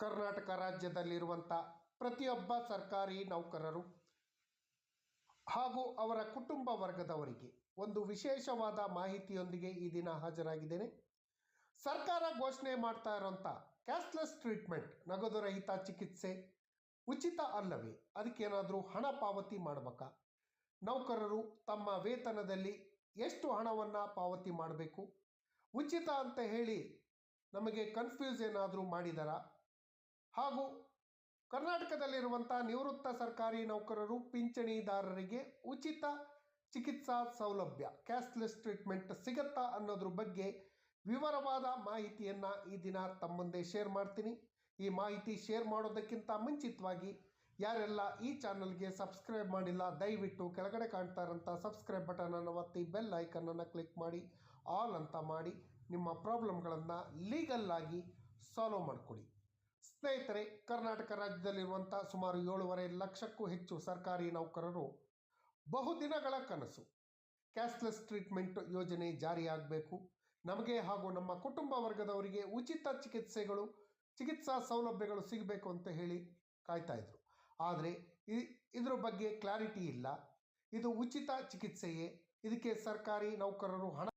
ಕರ್ನಾಟಕ ರಾಜ್ಯದಲ್ಲಿರುವಂಥ ಪ್ರತಿಯೊಬ್ಬ ಸರ್ಕಾರಿ ನೌಕರರು ಹಾಗೂ ಅವರ ಕುಟುಂಬ ವರ್ಗದವರಿಗೆ ಒಂದು ವಿಶೇಷವಾದ ಮಾಹಿತಿಯೊಂದಿಗೆ ಈ ದಿನ ಹಾಜರಾಗಿದ್ದೇನೆ. ಸರ್ಕಾರ ಘೋಷಣೆ ಮಾಡ್ತಾ ಇರೋಂಥ ಕ್ಯಾಶ್ಲೆಸ್ ಟ್ರೀಟ್ಮೆಂಟ್ ನಗದು ರಹಿತ ಚಿಕಿತ್ಸೆ ಉಚಿತ ಅಲ್ಲವೇ? ಅದಕ್ಕೇನಾದರೂ ಹಣ ಪಾವತಿ ಮಾಡಬೇಕಾ? ನೌಕರರು ತಮ್ಮ ವೇತನದಲ್ಲಿ ಎಷ್ಟು ಹಣವನ್ನು ಪಾವತಿ ಮಾಡಬೇಕು? ಉಚಿತ ಅಂತ ಹೇಳಿ ನಮಗೆ ಕನ್ಫ್ಯೂಸ್ ಏನಾದರೂ ಮಾಡಿದಾರಾ? ಹಾಗೂ ಕರ್ನಾಟಕದಲ್ಲಿರುವಂಥ ನಿವೃತ್ತ ಸರ್ಕಾರಿ ನೌಕರರು, ಪಿಂಚಣಿದಾರರಿಗೆ ಉಚಿತ ಚಿಕಿತ್ಸಾ ಸೌಲಭ್ಯ, ಕ್ಯಾಶ್ಲೆಸ್ ಟ್ರೀಟ್ಮೆಂಟ್ ಸಿಗತ್ತಾ ಅನ್ನೋದ್ರ ಬಗ್ಗೆ ವಿವರವಾದ ಮಾಹಿತಿಯನ್ನು ಈ ದಿನ ತಮ್ಮ ಮುಂದೆ ಶೇರ್ ಮಾಡ್ತೀನಿ. ಈ ಮಾಹಿತಿ ಶೇರ್ ಮಾಡೋದಕ್ಕಿಂತ ಮುಂಚಿತವಾಗಿ ಯಾರೆಲ್ಲ ಈ ಚಾನಲ್ಗೆ ಸಬ್ಸ್ಕ್ರೈಬ್ ಮಾಡಿಲ್ಲ, ದಯವಿಟ್ಟು ಕೆಳಗಡೆ ಕಾಣ್ತಾ ಇರೋಂಥ ಸಬ್ಸ್ಕ್ರೈಬ್ ಬಟನನ್ನು ಒತ್ತಿ ಬೆಲ್ ಐಕನನ್ನು ಕ್ಲಿಕ್ ಮಾಡಿ, ಆಲ್ ಅಂತ ಮಾಡಿ ನಿಮ್ಮ ಪ್ರಾಬ್ಲಮ್ಗಳನ್ನು ಆಗಿ ಸಾಲ್ವ್ ಮಾಡಿಕೊಡಿ. ಸ್ನೇಹಿತರೆ, ಕರ್ನಾಟಕ ರಾಜ್ಯದಲ್ಲಿರುವಂಥ ಸುಮಾರು ಏಳುವರೆ ಲಕ್ಷಕ್ಕೂ ಹೆಚ್ಚು ಸರ್ಕಾರಿ ನೌಕರರು ಬಹುದಿನಗಳ ಕನಸು. ಕ್ಯಾಶ್ಲೆಸ್ ಟ್ರೀಟ್ಮೆಂಟ್ ಯೋಜನೆ ಜಾರಿಯಾಗಬೇಕು. ನಮಗೆ ಹಾಗೂ ನಮ್ಮ ಕುಟುಂಬ ವರ್ಗದವರಿಗೆ ಉಚಿತ ಚಿಕಿತ್ಸೆಗಳು, ಚಿಕಿತ್ಸಾ ಸೌಲಭ್ಯಗಳು ಸಿಗಬೇಕು ಅಂತ ಹೇಳಿ ಕಾಯ್ತಾ ಇದ್ರು. ಆದರೆ ಇದ್ರ ಬಗ್ಗೆ ಕ್ಲಾರಿಟಿ ಇಲ್ಲ. ಇದು ಉಚಿತ ಚಿಕಿತ್ಸೆಯೇ? ಇದಕ್ಕೆ ಸರ್ಕಾರಿ ನೌಕರರು ಹಣ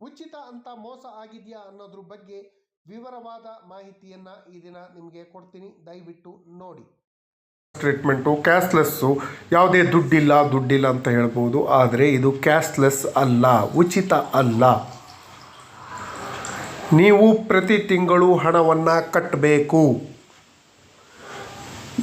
ಉಚಿತ ಅಂತ ಮೋಸ ಆಗಿದೆಯಾ ಅನ್ನೋದ್ರ ಬಗ್ಗೆ ವಿವರವಾದ ಮಾಹಿತಿಯನ್ನು ಈ ದಿನ ನಿಮಗೆ ಕೊಡ್ತೀನಿ. ದಯವಿಟ್ಟು ನೋಡಿ. ಟ್ರೀಟ್ಮೆಂಟು ಕ್ಯಾಶ್ಲೆಸ್ಸು ಯಾವುದೇ ದುಡ್ಡಿಲ್ಲ ದುಡ್ಡಿಲ್ಲ ಅಂತ ಹೇಳ್ಬೋದು. ಆದರೆ ಇದು ಕ್ಯಾಶ್ಲೆಸ್ ಅಲ್ಲ, ಉಚಿತ ಅಲ್ಲ. ನೀವು ಪ್ರತಿ ತಿಂಗಳು ಹಣವನ್ನು ಕಟ್ಟಬೇಕು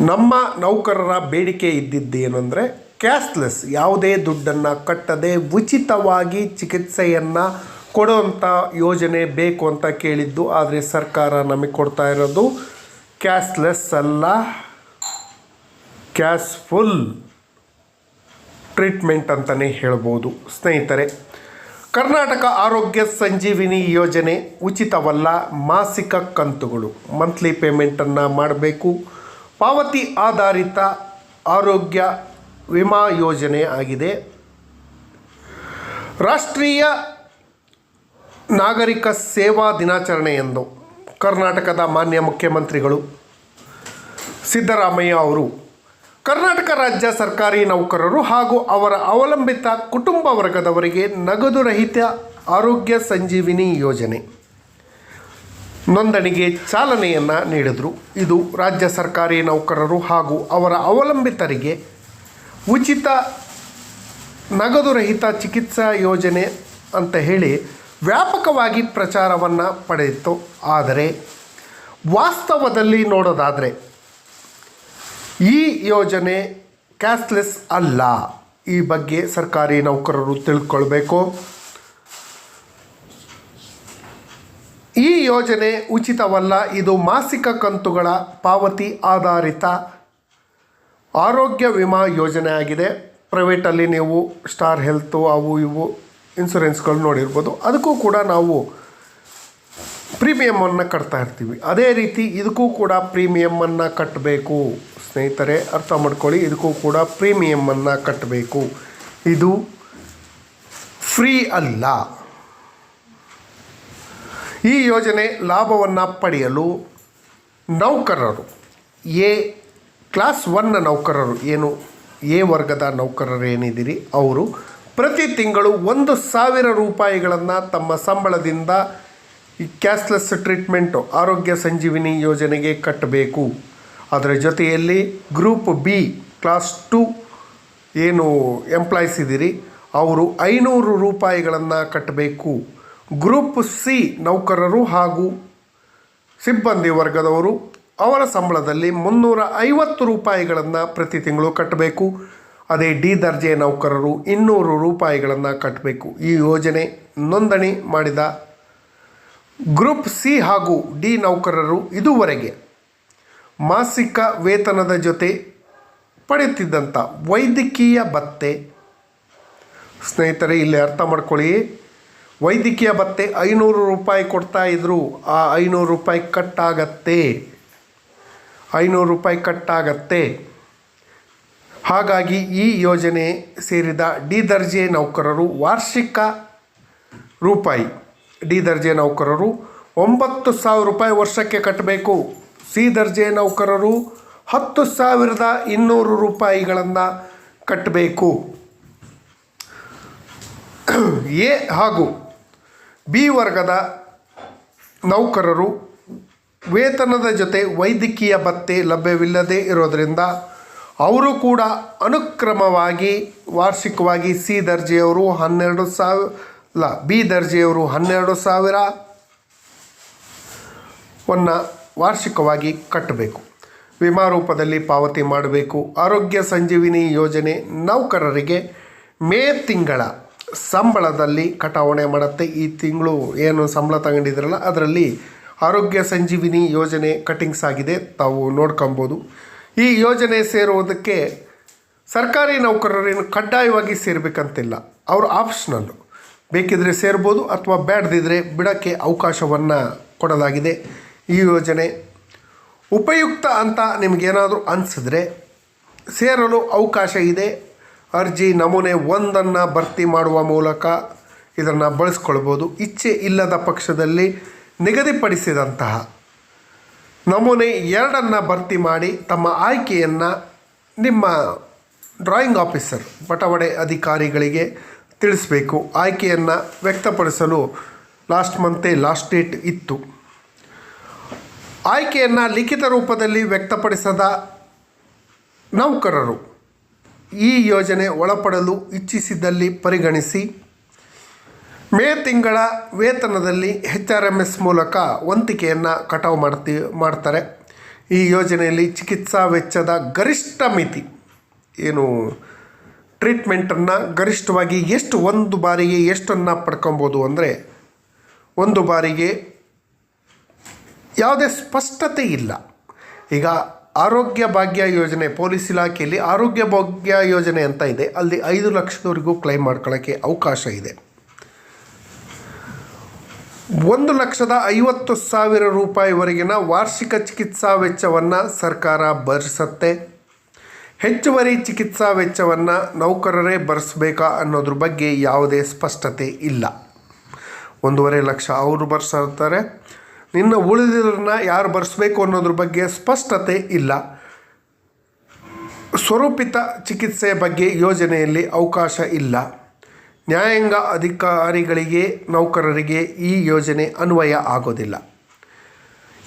ನಮ್ಮ ನೌಕರರ ಬೇಡಿಕೆ ಇದ್ದಿದ್ದೇನೆಂದರೆ ಕ್ಯಾಶ್ಲೆಸ್ ಯಾವುದೇ ದುಡ್ಡನ್ನು ಕಟ್ಟದೆ ಉಚಿತವಾಗಿ ಚಿಕಿತ್ಸೆಯನ್ನು ಕೊಡುವಂಥ ಯೋಜನೆ ಬೇಕು ಅಂತ ಕೇಳಿದ್ದು, ಆದರೆ ಸರ್ಕಾರ ನಮಗೆ ಕೊಡ್ತಾ ಇರೋದು ಕ್ಯಾಶ್ಲೆಸ್ ಅಲ್ಲ ಕ್ಯಾಶ್ ಫುಲ್ ಟ್ರೀಟ್ಮೆಂಟ್ ಅಂತಲೇ ಹೇಳ್ಬೋದು. ಸ್ನೇಹಿತರೆ, ಕರ್ನಾಟಕ ಆರೋಗ್ಯ ಸಂಜೀವಿನಿ ಯೋಜನೆ ಉಚಿತವಲ್ಲ, ಮಾಸಿಕ ಕಂತುಗಳು. ಮಂತ್ಲಿ ಪೇಮೆಂಟನ್ನು ಮಾಡಬೇಕು. ಪಾವತಿ ಆಧಾರಿತ ಆರೋಗ್ಯ ವಿಮಾ ಯೋಜನೆ ಆಗಿದೆ. ರಾಷ್ಟ್ರೀಯ ನಾಗರಿಕ ಸೇವಾ ದಿನಾಚರಣೆ ಎಂದು ಕರ್ನಾಟಕದ ಮಾನ್ಯ ಮುಖ್ಯಮಂತ್ರಿಗಳು ಸಿದ್ದರಾಮಯ್ಯ ಅವರು, ಕರ್ನಾಟಕ ರಾಜ್ಯ ಸರ್ಕಾರಿ ನೌಕರರು ಹಾಗೂ ಅವರ ಅವಲಂಬಿತ ಕುಟುಂಬ ವರ್ಗದವರಿಗೆ ನಗದು ರಹಿತ ಆರೋಗ್ಯ ಸಂಜೀವಿನಿ ಯೋಜನೆ. ನೋಂದಣಿಗೆ ಚಾಲನೆಯನ್ನು ನೀಡಿದರು. ಇದು ರಾಜ್ಯ ಸರ್ಕಾರಿ ನೌಕರರು ಹಾಗೂ ಅವರ ಅವಲಂಬಿತರಿಗೆ ಉಚಿತ ನಗದು ರಹಿತ ಚಿಕಿತ್ಸಾ ಯೋಜನೆ ಅಂತ ಹೇಳಿ ವ್ಯಾಪಕವಾಗಿ ಪ್ರಚಾರವನ್ನು ಪಡೆಯಿತು. ಆದರೆ ವಾಸ್ತವದಲ್ಲಿ ನೋಡೋದಾದರೆ ಈ ಯೋಜನೆ ಕ್ಯಾಶ್ಲೆಸ್ ಅಲ್ಲ. ಈ ಬಗ್ಗೆ ಸರ್ಕಾರಿ ನೌಕರರು ತಿಳ್ಕೊಳ್ಬೇಕು. ಈ ಯೋಜನೆ ಉಚಿತವಲ್ಲ, ಇದು ಮಾಸಿಕ ಕಂತುಗಳ ಪಾವತಿ ಆಧಾರಿತ ಆರೋಗ್ಯ ವಿಮಾ ಯೋಜನೆ ಆಗಿದೆ ಪ್ರೈವೇಟಲ್ಲಿ ನೀವು ಸ್ಟಾರ್ ಹೆಲ್ತು ಅವು ಇವು ಇನ್ಸೂರೆನ್ಸ್ಗಳು ನೋಡಿರ್ಬೋದು. ಅದಕ್ಕೂ ಕೂಡ ನಾವು ಪ್ರೀಮಿಯಮನ್ನು ಕಟ್ತಾ ಇರ್ತೀವಿ. ಅದೇ ರೀತಿ ಇದಕ್ಕೂ ಕೂಡ ಪ್ರೀಮಿಯಮನ್ನು ಕಟ್ಟಬೇಕು ಸ್ನೇಹಿತರೆ, ಅರ್ಥ ಮಾಡ್ಕೊಳ್ಳಿ. ಇದಕ್ಕೂ ಕೂಡ ಪ್ರೀಮಿಯಮನ್ನು ಕಟ್ಟಬೇಕು ಇದು ಫ್ರೀ ಅಲ್ಲ. ಈ ಯೋಜನೆ ಲಾಭವನ್ನು ಪಡೆಯಲು ನೌಕರರು, ಎ ಕ್ಲಾಸ್ ಒನ್ನ ನೌಕರರು ಏನು, ಎ ವರ್ಗದ ನೌಕರರು ಏನಿದ್ದೀರಿ ಅವರು ಪ್ರತಿ ತಿಂಗಳು ಒಂದು ಸಾವಿರ ರೂಪಾಯಿಗಳನ್ನು ತಮ್ಮ ಸಂಬಳದಿಂದ ಈ ಕ್ಯಾಶ್ಲೆಸ್ ಟ್ರೀಟ್ಮೆಂಟು ಆರೋಗ್ಯ ಸಂಜೀವಿನಿ ಯೋಜನೆಗೆ ಕಟ್ಟಬೇಕು. ಅದರ ಜೊತೆಯಲ್ಲಿ ಗ್ರೂಪ್ ಬಿ ಕ್ಲಾಸ್ ಟು ಏನು ಎಂಪ್ಲಾಯ್ಸ್ ಇದ್ದೀರಿ, ಅವರು ಐನೂರು ರೂಪಾಯಿಗಳನ್ನು ಕಟ್ಟಬೇಕು. ಗ್ರೂಪ್ ಸಿ ನೌಕರರು ಹಾಗೂ ಸಿಬ್ಬಂದಿ ವರ್ಗದವರು ಅವರ ಸಂಬಳದಲ್ಲಿ ಮುನ್ನೂರ ಐವತ್ತು ರೂಪಾಯಿಗಳನ್ನು ಪ್ರತಿ ತಿಂಗಳು ಕಟ್ಟಬೇಕು. ಅದೇ ಡಿ ದರ್ಜೆ ನೌಕರರು ಇನ್ನೂರು ರೂಪಾಯಿಗಳನ್ನು ಕಟ್ಟಬೇಕು ಈ ಯೋಜನೆ ನೋಂದಣಿ ಮಾಡಿದ ಗ್ರೂಪ್ ಸಿ ಹಾಗೂ ಡಿ ನೌಕರರು ಇದುವರೆಗೆ ಮಾಸಿಕ ವೇತನದ ಜೊತೆ ಪಡೆಯುತ್ತಿದ್ದಂಥ ವೈದ್ಯಕೀಯ ಭತ್ತೆ. ಸ್ನೇಹಿತರೆ, ಇಲ್ಲಿ ಅರ್ಥ ಮಾಡ್ಕೊಳ್ಳಿ. ವೈದ್ಯಕೀಯ ಭತ್ತೆ ಐನೂರು ರೂಪಾಯಿ ಕೊಡ್ತಾ ಇದ್ದರು ಆ ಐನೂರು ರೂಪಾಯಿ ಕಟ್ಟಾಗತ್ತೆ. ಐನೂರು ರೂಪಾಯಿ ಕಟ್ಟಾಗತ್ತೆ. ಹಾಗಾಗಿ ಈ ಯೋಜನೆ ಸೇರಿದ ಡಿ ದರ್ಜೆ ನೌಕರರು ವಾರ್ಷಿಕ ರೂಪಾಯಿ, ಡಿ ದರ್ಜೆ ನೌಕರರು ಒಂಬತ್ತು ಸಾವಿರ ರೂಪಾಯಿ ವರ್ಷಕ್ಕೆ ಕಟ್ಟಬೇಕು. ಸಿ ದರ್ಜೆ ನೌಕರರು ಹತ್ತು ಸಾವಿರದ ಇನ್ನೂರು ರೂಪಾಯಿಗಳನ್ನು ಕಟ್ಟಬೇಕು. ಎ ಹಾಗೂ ಬಿ ವರ್ಗದ ನೌಕರರು ವೇತನದ ಜೊತೆ ವೈದ್ಯಕೀಯ ಭತ್ತೆ ಲಭ್ಯವಿಲ್ಲದೆ ಇರೋದರಿಂದ ಅವರು ಕೂಡ ಅನುಕ್ರಮವಾಗಿ, ವಾರ್ಷಿಕವಾಗಿ ಸಿ ದರ್ಜೆಯವರು ಹನ್ನೆರಡು ಸಾವಿರ, ಅಲ್ಲ, ಬಿ ದರ್ಜೆಯವರು ಹನ್ನೆರಡು ಸಾವಿರ ವನ್ನು ವಾರ್ಷಿಕವಾಗಿ ಕಟ್ಟಬೇಕು. ವಿಮಾ ರೂಪದಲ್ಲಿ ಪಾವತಿ ಮಾಡಬೇಕು. ಆರೋಗ್ಯ ಸಂಜೀವಿನಿ ಯೋಜನೆ ನೌಕರರಿಗೆ ಮೇ ತಿಂಗಳ ಸಂಬಳದಲ್ಲಿ ಕಟಾವಣೆ ಮಾಡುತ್ತೆ. ಈ ತಿಂಗಳು ಏನು ಸಂಬಳ ತಗೊಂಡಿದ್ರಲ್ಲ, ಅದರಲ್ಲಿ ಆರೋಗ್ಯ ಸಂಜೀವಿನಿ ಯೋಜನೆ ಕಟಿಂಗ್ಸ್ ಆಗಿದೆ. ತಾವು ನೋಡ್ಕೊಬೋದು. ಈ ಯೋಜನೆ ಸೇರುವುದಕ್ಕೆ ಸರ್ಕಾರಿ ನೌಕರರೇನು ಕಡ್ಡಾಯವಾಗಿ ಸೇರಬೇಕಂತಿಲ್ಲ. ಅವರು ಆಪ್ಷನಲ್ಲು ಬೇಕಿದ್ರೆ ಸೇರ್ಬೋದು ಅಥವಾ ಬೇಡದಿದ್ದರೆ ಬಿಡೋಕ್ಕೆ ಅವಕಾಶವನ್ನು ಕೊಡಲಾಗಿದೆ ಈ ಯೋಜನೆ. ಉಪಯುಕ್ತ ಅಂತ ನಿಮಗೇನಾದರೂ ಅನಿಸಿದ್ರೆ ಸೇರಲು ಅವಕಾಶ ಇದೆ. ಅರ್ಜಿ ನಮೂನೆ ಒಂದನ್ನು ಭರ್ತಿ ಮಾಡುವ ಮೂಲಕ ಇದನ್ನು ಬಳಸ್ಕೊಳ್ಬೋದು. ಇಚ್ಛೆ ಇಲ್ಲದ ಪಕ್ಷದಲ್ಲಿ ನಿಗದಿಪಡಿಸಿದಂತಹ ನಮೂನೆ ಎರಡನ್ನು ಭರ್ತಿ ಮಾಡಿ ತಮ್ಮ ಆಯ್ಕೆಯನ್ನು ನಿಮ್ಮ ಡ್ರಾಯಿಂಗ್ ಆಫೀಸರ್, ಬಟವಡೆ ಅಧಿಕಾರಿಗಳಿಗೆ ತಿಳಿಸಬೇಕು. ಆಯ್ಕೆಯನ್ನು ವ್ಯಕ್ತಪಡಿಸಲು ಲಾಸ್ಟ್ ಮಂತೇ ಲಾಸ್ಟ್ ಡೇಟ್ ಇತ್ತು. ಆಯ್ಕೆಯನ್ನು ಲಿಖಿತ ರೂಪದಲ್ಲಿ ವ್ಯಕ್ತಪಡಿಸದ ನೌಕರರು ಈ ಯೋಜನೆ ಒಳಪಡಲು ಇಚ್ಛಿಸಿದಲ್ಲಿ ಪರಿಗಣಿಸಿ ಮೇ ತಿಂಗಳ ವೇತನದಲ್ಲಿ ಹೆಚ್ ಆರ್ ಎಂ ಎಸ್ ಮೂಲಕ ವಂತಿಕೆಯನ್ನು ಕಟಾವು ಮಾಡ್ತಿ, ಮಾಡ್ತಾರೆ. ಈ ಯೋಜನೆಯಲ್ಲಿ ಚಿಕಿತ್ಸಾ ವೆಚ್ಚದ ಗರಿಷ್ಠ ಮಿತಿ, ಏನು, ಟ್ರೀಟ್ಮೆಂಟನ್ನು ಗರಿಷ್ಠವಾಗಿ ಎಷ್ಟು ಒಂದು ಬಾರಿಗೆ ಎಷ್ಟನ್ನು ಪಡ್ಕೊಬೋದು ಅಂದರೆ, ಒಂದು ಬಾರಿಗೆ ಯಾವುದೇ ಸ್ಪಷ್ಟತೆ ಇಲ್ಲ. ಈಗ ಆರೋಗ್ಯ ಭಾಗ್ಯ ಯೋಜನೆ, ಪೊಲೀಸ್ ಇಲಾಖೆಯಲ್ಲಿ ಆರೋಗ್ಯ ಭಾಗ್ಯ ಯೋಜನೆ ಅಂತ ಇದೆ. ಅಲ್ಲಿ ಐದು ಲಕ್ಷದವರೆಗೂ ಕ್ಲೈಮ್ ಮಾಡ್ಕೊಳ್ಳೋಕ್ಕೆ ಅವಕಾಶ ಇದೆ. ಒಂದು ಲಕ್ಷದ ಐವತ್ತು ಸಾವಿರ ರೂಪಾಯಿವರೆಗಿನ ವಾರ್ಷಿಕ ಚಿಕಿತ್ಸಾ ವೆಚ್ಚವನ್ನು ಸರ್ಕಾರ ಭರಿಸತ್ತೆ. ಹೆಚ್ಚುವರಿ ಚಿಕಿತ್ಸಾ ವೆಚ್ಚವನ್ನು ನೌಕರರೇ ಭರಿಸಬೇಕಾ ಅನ್ನೋದ್ರ ಬಗ್ಗೆ ಯಾವುದೇ ಸ್ಪಷ್ಟತೆ ಇಲ್ಲ. ಒಂದೂವರೆ ಲಕ್ಷ ಅವರು ಬರ್ಸಿರ್ತಾರೆ. ನಿನ್ನ ಉಳಿದಿರನ್ನ ಯಾರು ಭರಿಸ್ಬೇಕು ಅನ್ನೋದ್ರ ಬಗ್ಗೆ ಸ್ಪಷ್ಟತೆ ಇಲ್ಲ. ಸ್ವರೂಪಿತ ಚಿಕಿತ್ಸೆಯ ಬಗ್ಗೆ ಯೋಜನೆಯಲ್ಲಿ ಅವಕಾಶ ಇಲ್ಲ. ನ್ಯಾಯಾಂಗ ಅಧಿಕಾರಿಗಳಿಗೆ, ನೌಕರರಿಗೆ ಈ ಯೋಜನೆ ಅನ್ವಯ ಆಗೋದಿಲ್ಲ.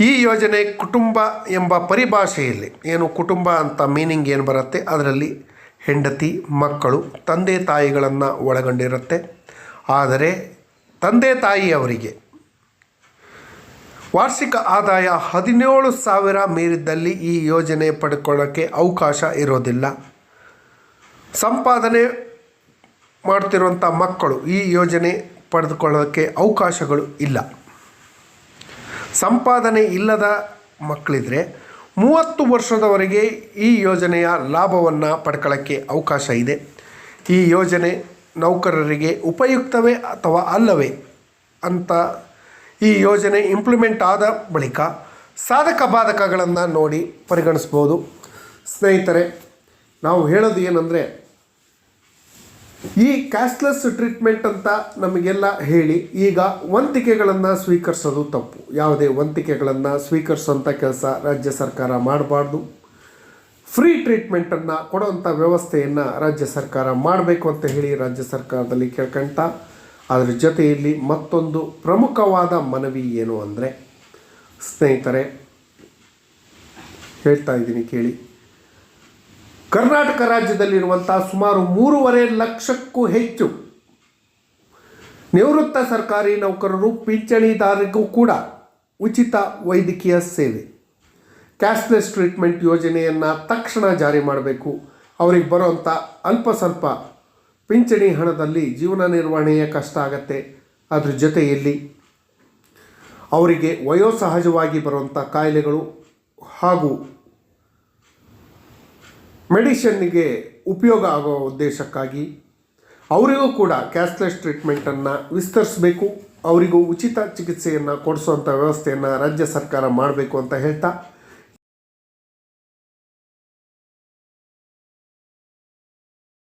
ಈ ಯೋಜನೆ ಕುಟುಂಬ ಎಂಬ ಪರಿಭಾಷೆಯಲ್ಲಿ, ಏನು ಕುಟುಂಬ ಅಂತ ಮೀನಿಂಗ್ ಏನು ಬರುತ್ತೆ? ಅದರಲ್ಲಿ ಹೆಂಡತಿ, ಮಕ್ಕಳು, ತಂದೆ ತಾಯಿಗಳನ್ನು ಒಳಗೊಂಡಿರುತ್ತೆ. ಆದರೆ ತಂದೆ ತಾಯಿಯವರಿಗೆ ವಾರ್ಷಿಕ ಆದಾಯ ಹದಿನೇಳು ಸಾವಿರ ಮೀರಿದ್ದಲ್ಲಿ ಈ ಯೋಜನೆ ಪಡ್ಕೊಳ್ಳೋಕ್ಕೆ ಅವಕಾಶ ಇರೋದಿಲ್ಲ. ಸಂಪಾದನೆ ಮಾಡ್ತಿರುವಂಥ ಮಕ್ಕಳು ಈ ಯೋಜನೆ ಪಡೆದುಕೊಳ್ಳೋಕ್ಕೆ ಅವಕಾಶಗಳು ಇಲ್ಲ. ಸಂಪಾದನೆ ಇಲ್ಲದ ಮಕ್ಕಳಿದ್ರೆ ಮೂವತ್ತು ವರ್ಷದವರೆಗೆ ಈ ಯೋಜನೆಯ ಲಾಭವನ್ನು ಪಡ್ಕೊಳ್ಳೋಕ್ಕೆ ಅವಕಾಶ ಇದೆ. ಈ ಯೋಜನೆ ನೌಕರರಿಗೆ ಉಪಯುಕ್ತವೇ ಅಥವಾ ಅಲ್ಲವೇ ಅಂತ ಈ ಯೋಜನೆ ಇಂಪ್ಲಿಮೆಂಟ್ ಆದ ಬಳಿಕ ಸಾಧಕ ಬಾಧಕಗಳನ್ನು ನೋಡಿ ಪರಿಗಣಿಸ್ಬೋದು. ಸ್ನೇಹಿತರೆ, ನಾವು ಹೇಳೋದು ಏನಂದರೆ ಈ ಕ್ಯಾಶ್ಲೆಸ್ ಟ್ರೀಟ್ಮೆಂಟ್ ಅಂತ ನಮಗೆಲ್ಲ ಹೇಳಿ, ಈಗ ವಂತಿಕೆಗಳನ್ನು ಸ್ವೀಕರಿಸೋದು ತಪ್ಪು. ಯಾವುದೇ ವಂತಿಕೆಗಳನ್ನು ಸ್ವೀಕರಿಸುವಂಥ ಕೆಲಸ ರಾಜ್ಯ ಸರ್ಕಾರ ಮಾಡಬಾರ್ದು. ಫ್ರೀ ಟ್ರೀಟ್ಮೆಂಟನ್ನು ಕೊಡುವಂಥ ವ್ಯವಸ್ಥೆಯನ್ನು ರಾಜ್ಯ ಸರ್ಕಾರ ಮಾಡಬೇಕು ಅಂತ ಹೇಳಿ ರಾಜ್ಯ ಸರ್ಕಾರದಲ್ಲಿ ಕೇಳ್ಕೊಂತ ಅದರ ಜೊತೆಯಲ್ಲಿ ಮತ್ತೊಂದು ಪ್ರಮುಖವಾದ ಮನವಿ ಏನು ಅಂದರೆ, ಸ್ನೇಹಿತರೆ, ಹೇಳ್ತಾ ಇದ್ದೀನಿ ಕೇಳಿ. ಕರ್ನಾಟಕ ರಾಜ್ಯದಲ್ಲಿರುವಂಥ ಸುಮಾರು ಮೂರುವರೆ ಲಕ್ಷಕ್ಕೂ ಹೆಚ್ಚು ನಿವೃತ್ತ ಸರ್ಕಾರಿ ನೌಕರರು, ಪಿಂಚಣಿದಾರರಿಗೂ ಕೂಡ ಉಚಿತ ವೈದ್ಯಕೀಯ ಸೇವೆ. ಕ್ಯಾಶ್ಲೆಸ್ ಟ್ರೀಟ್ಮೆಂಟ್ ಯೋಜನೆಯನ್ನು ತಕ್ಷಣ ಜಾರಿ ಮಾಡಬೇಕು. ಅವರಿಗೆ ಬರುವಂಥ ಅಲ್ಪ ಸ್ವಲ್ಪ ಪಿಂಚಣಿ ಹಣದಲ್ಲಿ ಜೀವನ ನಿರ್ವಹಣೆಯ ಕಷ್ಟ ಆಗತ್ತೆ. ಅದ್ರ ಜೊತೆಯಲ್ಲಿ ಅವರಿಗೆ ವಯೋಸಹಜವಾಗಿ ಬರುವಂಥ ಕಾಯಿಲೆಗಳು ಹಾಗೂ ಮೆಡಿಷನ್ನಿಗೆ ಉಪಯೋಗ ಆಗೋ ಉದ್ದೇಶಕ್ಕಾಗಿ ಅವರಿಗೂ ಕೂಡ ಕ್ಯಾಶ್ಲೆಸ್ ಟ್ರೀಟ್ಮೆಂಟನ್ನು ವಿಸ್ತರಿಸಬೇಕು. ಅವರಿಗೂ ಉಚಿತ ಚಿಕಿತ್ಸೆಯನ್ನು ಕೊಡಿಸುವಂಥ ವ್ಯವಸ್ಥೆಯನ್ನು ರಾಜ್ಯ ಸರ್ಕಾರ ಮಾಡಬೇಕು ಅಂತ ಹೇಳ್ತಾ